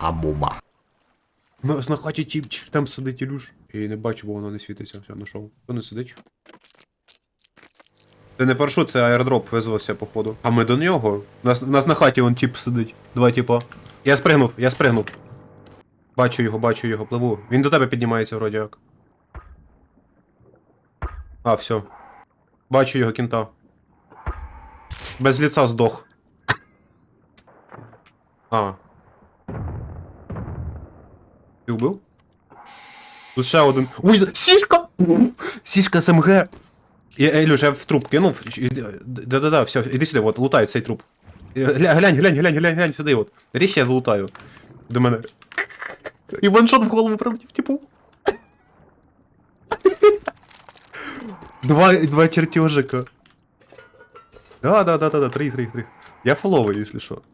Амуба. На, на хаті тіп там сидить Ілюш. Я не бачу, бо вона не світиться. Все, знайшов. Хто не сидить? Це не парашут, це аеродроп визвався, походу. А ми до нього. У нас, у нас на хаті вон тіп сидить. Два тіпа. Я спригнув, я спригнув. Бачу його, бачу його, пливу. Він до тебе піднімається вроді як. А, все. Бачу його кінта. Без ліца здох. А. Ти вбив? Тут ще один. Ой, сішка! Сішка СМГ! Я, Ілюш, я в труп кинув. Іди- Да-да-да, все, іди сюди, от, лутай цей труп. Е, Гля- Глянь, глянь, глянь, глянь, глянь сюди, от. Річ я злутаю. До мене. І ваншот в голову прилетів, типу. Два, два чертежика. Да, да, да, да, да, три, три, три. Я фоловий, якщо що.